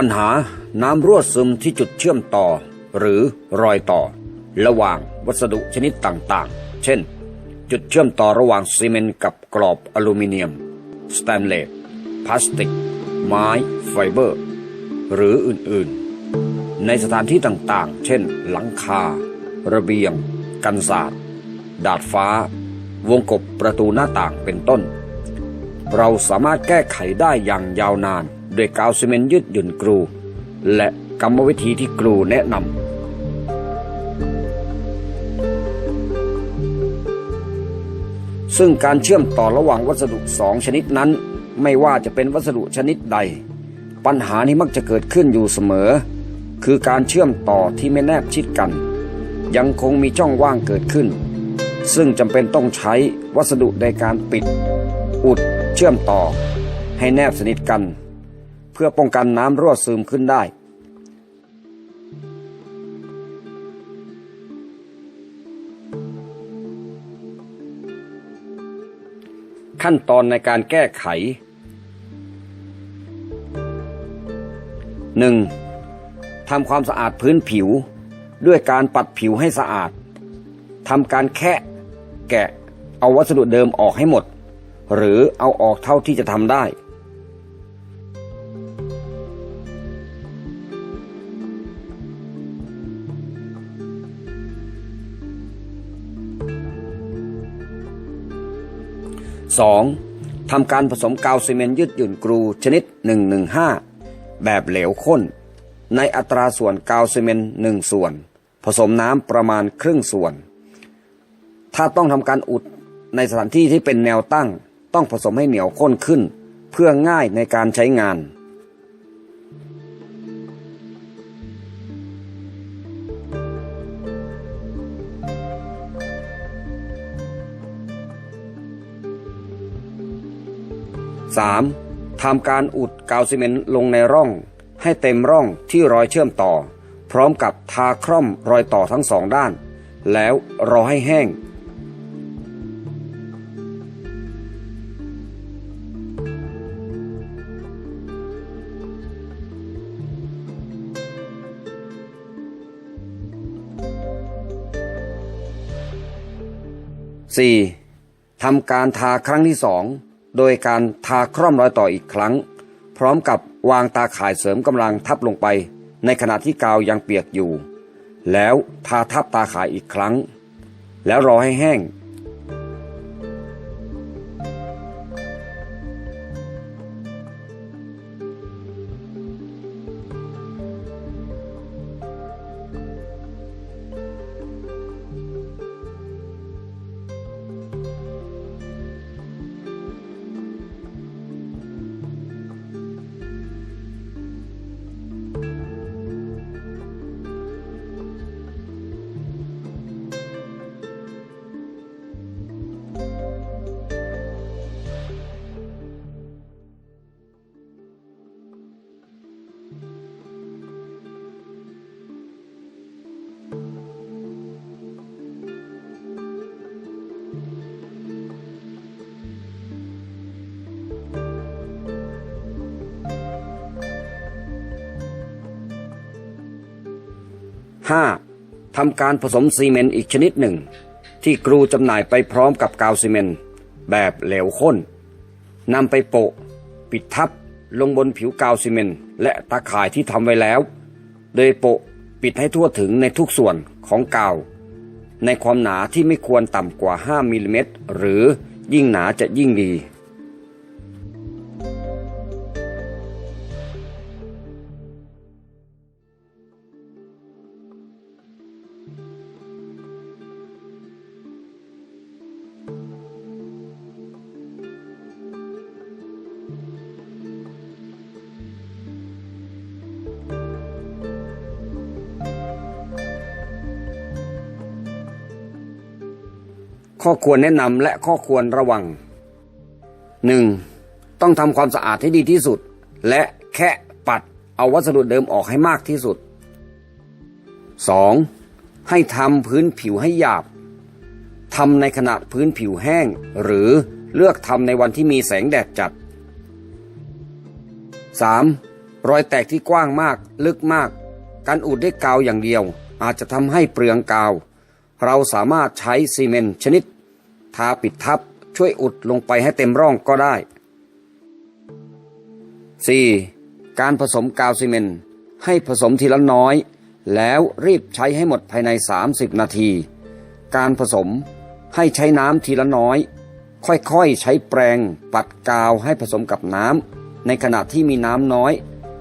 ปัญหาน้ำรั่วซึมที่จุดเชื่อมต่อ หรือรอยต่อ ระหว่างวัสดุชนิดต่างๆ เช่น จุดเชื่อมต่อระหว่างซีเมนต์กับกรอบอลูมิเนียม สแตนเลสพลาสติก ไม้ไฟเบอร์ หรืออื่นๆ ในสถานที่ต่างๆ เช่น หลังคา ระเบียง กันศาสตร์ ดาดฟ้า วงกบประตูหน้าต่างเป็นต้น เราสามารถแก้ไขได้อย่างยาวนาน ด้วยกาวซีเมนต์ยืดหยุ่นกรู และกรรมวิธีที่กรูแนะนำซึ่งการเชื่อมต่อระหว่างวัสดุสองชนิดนั้น ไม่ว่าจะเป็นวัสดุชนิดใด ปัญหานี้มักจะเกิดขึ้นอยู่เสมอ คือการเชื่อมต่อที่ไม่แนบชิดกัน ยังคงมีช่องว่างเกิดขึ้น ซึ่งจำเป็นต้องใช้วัสดุในการปิด อุดเชื่อมต่อให้แนบสนิทกัน เพื่อป้องกันน้ำรั่วซึมขึ้นได้ ขั้นตอนในการแก้ไข 1. ทำความสะอาดพื้นผิว ด้วยการปัดผิวให้สะอาดทำการแคะแกะเอาวัสดุเดิมออกให้หมด หรือเอาออกเท่าที่จะทำได้ 2. ทำการผสมกาวซีเมนต์ยืดหยุ่นกรูชนิด 115 แบบเหลวข้น ในอัตราส่วนกาวซีเมนต์1ส่วน ผสมน้ำประมาณครึ่งส่วน ถ้าต้องทำการอุดในสถานที่ที่เป็นแนวตั้ง ต้องผสมให้เหนียวข้นขึ้น เพื่อง่ายในการใช้งาน 3. ทำการอุดกาวซีเมนต์ลงในร่อง ให้เต็มร่องที่รอยเชื่อมต่อ พร้อมกับทาคร่อมรอยต่อทั้งสองด้าน แล้วรอให้แห้ง 4. ทำการทาครั้งที่สอง โดยการทาคร่อมรอยต่ออีกครั้ง พร้อมกับวางตาข่ายเสริมกำลังทับลงไป ในขณะที่กาวยังเปียกอยู่ แล้วทาทับตาข่ายอีกครั้ง แล้วรอให้แห้ง 5. ทำการผสมซีเมนต์อีกชนิดหนึ่ง ที่กรูจำหน่ายไปพร้อมกับกาวซีเมนต์แบบเหลวข้นนำไปโปะ ปิดทับลงบนผิวกาวซีเมนต์และตาข่ายที่ทำไว้แล้ว โดยโปะปิดให้ทั่วถึงในทุกส่วนของกาว ในความหนาที่ไม่ควรต่ำกว่า 5มิลลิเมตรหรือยิ่งหนาจะยิ่งดี ข้อควรแนะนำและข้อควรระวัง 1. ต้องทำความสะอาดให้ดีที่สุด และแค่ปัดเอาวัสดุเดิมออกให้มากที่สุด 2. ให้ทำพื้นผิวให้หยาบทำในขณะพื้นผิวแห้ง หรือเลือกทำในวันที่มีแสงแดดจัด 3. รอยแตกที่กว้างมาก ลึกมาก การอุดด้วยกาวอย่างเดียว อาจจะทำให้เปลืองกาว เราสามารถใช้ซีเมนต์ชนิด ทาปิดทับช่วยอุดลงไปให้เต็มร่องก็ได้ 4. การผสมกาวซีเมนต์ให้ผสมทีละน้อย แล้วรีบใช้ให้หมดภายใน 30 นาที การผสมให้ใช้น้ำทีละน้อย ค่อยๆ ใช้แปรงปัดกาวให้ผสมกับน้ำในขณะที่มีน้ำน้อย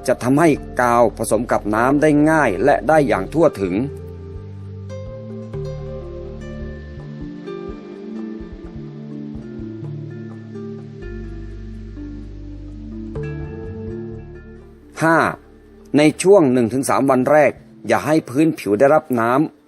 จะทำให้กาวผสมกับน้ำได้ง่ายและได้อย่างทั่วถึง 5. ในช่วง 1-3 วันแรก อย่าให้พื้นผิวได้รับน้ำ